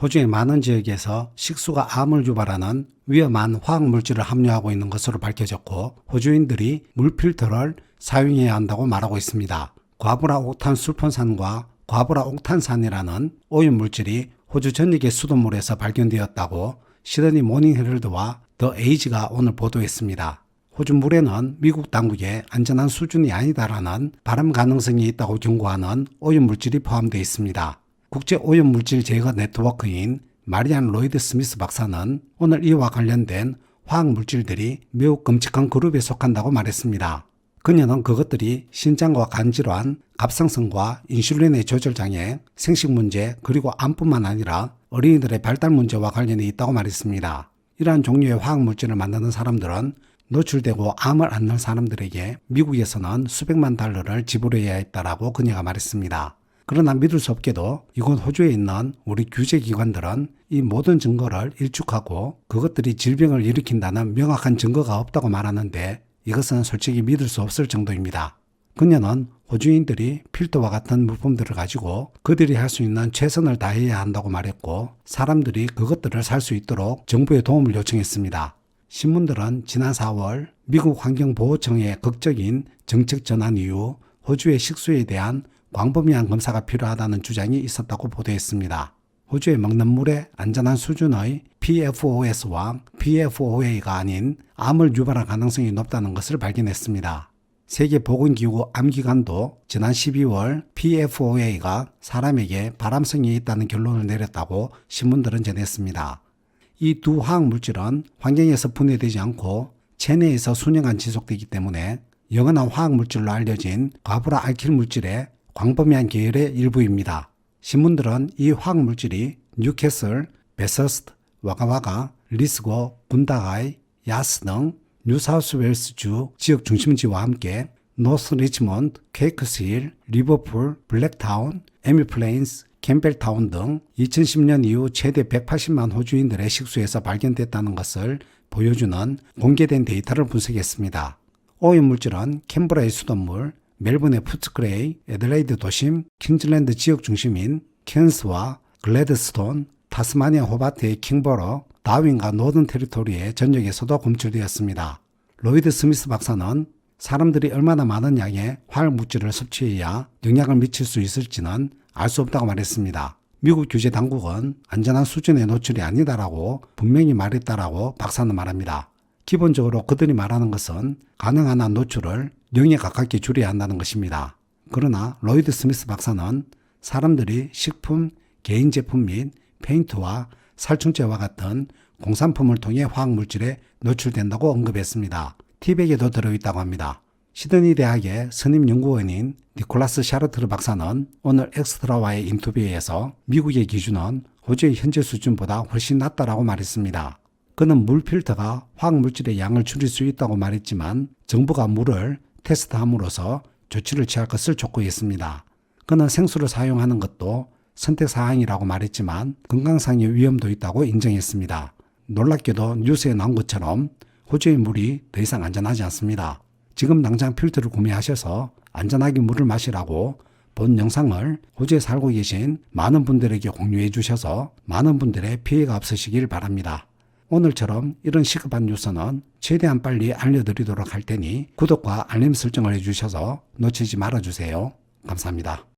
호주의 많은 지역에서 식수가 암을 유발하는 위험한 화학물질을 함유하고 있는 것으로 밝혀졌고 호주인들이 물필터를 사용해야 한다고 말하고 있습니다. 과브라 옥탄 술폰산과 과브라 옥탄산이라는 오염 물질이 호주 전역의 수돗물에서 발견되었다고 시드니 모닝 헤럴드와 더 에이지가 오늘 보도했습니다. 호주 물에는 미국 당국의 안전한 수준이 아니다라는 발암 가능성이 있다고 경고하는 오염 물질이 포함되어 있습니다. 국제 오염 물질 제거 네트워크인 마리안 로이드 스미스 박사는 오늘 이와 관련된 화학 물질들이 매우 끔찍한 그룹에 속한다고 말했습니다. 그녀는 그것들이 신장과 간질환, 갑상선과 인슐린의 조절 장애, 생식 문제, 그리고 암뿐만 아니라 어린이들의 발달 문제와 관련이 있다고 말했습니다. 이러한 종류의 화학 물질을 만드는 사람들은 노출되고 암을 앓는 사람들에게 미국에서는 수백만 달러를 지불해야 했다라고 그녀가 말했습니다. 그러나 믿을 수 없게도 이곳 호주에 있는 우리 규제기관들은 이 모든 증거를 일축하고 그것들이 질병을 일으킨다는 명확한 증거가 없다고 말하는데 이것은 솔직히 믿을 수 없을 정도입니다. 그녀는 호주인들이 필터와 같은 물품들을 가지고 그들이 할 수 있는 최선을 다해야 한다고 말했고 사람들이 그것들을 살 수 있도록 정부의 도움을 요청했습니다. 신문들은 지난 4월 미국 환경보호청의 극적인 정책 전환 이후 호주의 식수에 대한 광범위한 검사가 필요하다는 주장이 있었다고 보도했습니다. 호주의 먹는 물의 안전한 수준의 PFOS와 PFOA가 아닌 암을 유발할 가능성이 높다는 것을 발견했습니다. 세계보건기구 암기관도 지난 12월 PFOA가 사람에게 발암성이 있다는 결론을 내렸다고 신문들은 전했습니다. 이 두 화학물질은 환경에서 분해되지 않고 체내에서 수년간 지속되기 때문에 영원한 화학물질로 알려진 과부라 알킬 물질의 광범위한 계열의 일부입니다. 신문들은 이 화학물질이 뉴캐슬, 베서스트, 와가와가, 리스고, 군다가이, 야스 등 뉴사우스웨일스주 지역 중심지와 함께 노스 리치몬드, 케이크스힐, 리버풀, 블랙타운, 에미플레인스, 캠벨타운 등 2010년 이후 최대 180만 호주인들의 식수에서 발견됐다는 것을 보여주는 공개된 데이터를 분석했습니다. 오염물질은 캔버라의 수돗물, 멜번의 푸츠크레이, 에들레이드 도심, 퀸즐랜드 지역 중심인 캔스와 글래드스톤, 타스마니아 호바트의 킹버러, 다윈과 노던 테리토리의 전역에서도 검출되었습니다. 로이드 스미스 박사는 사람들이 얼마나 많은 양의 화학 물질을 섭취해야 영향을 미칠 수 있을지는 알 수 없다고 말했습니다. 미국 규제 당국은 안전한 수준의 노출이 아니다라고 분명히 말했다라고 박사는 말합니다. 기본적으로 그들이 말하는 것은 가능한 한 노출을 0에 가깝게 줄여야 한다는 것입니다. 그러나 로이드 스미스 박사는 사람들이 식품, 개인 제품 및 페인트와 살충제와 같은 공산품을 통해 화학물질에 노출된다고 언급했습니다. 티백에도 들어있다고 합니다. 시드니 대학의 선임 연구원인 니콜라스 샤르트르 박사는 오늘 엑스트라와의 인터뷰에서 미국의 기준은 호주의 현재 수준보다 훨씬 낮다라고 말했습니다. 그는 물 필터가 화학물질의 양을 줄일 수 있다고 말했지만 정부가 물을 테스트함으로써 조치를 취할 것을 촉구했습니다. 그는 생수를 사용하는 것도 선택 사항이라고 말했지만 건강상의 위험도 있다고 인정했습니다. 놀랍게도 뉴스에 나온 것처럼 호주의 물이 더 이상 안전하지 않습니다. 지금 당장 필터를 구매하셔서 안전하게 물을 마시라고 본 영상을 호주에 살고 계신 많은 분들에게 공유해 주셔서 많은 분들의 피해가 없으시길 바랍니다. 오늘처럼 이런 시급한 뉴스는 최대한 빨리 알려드리도록 할 테니 구독과 알림 설정을 해주셔서 놓치지 말아주세요. 감사합니다.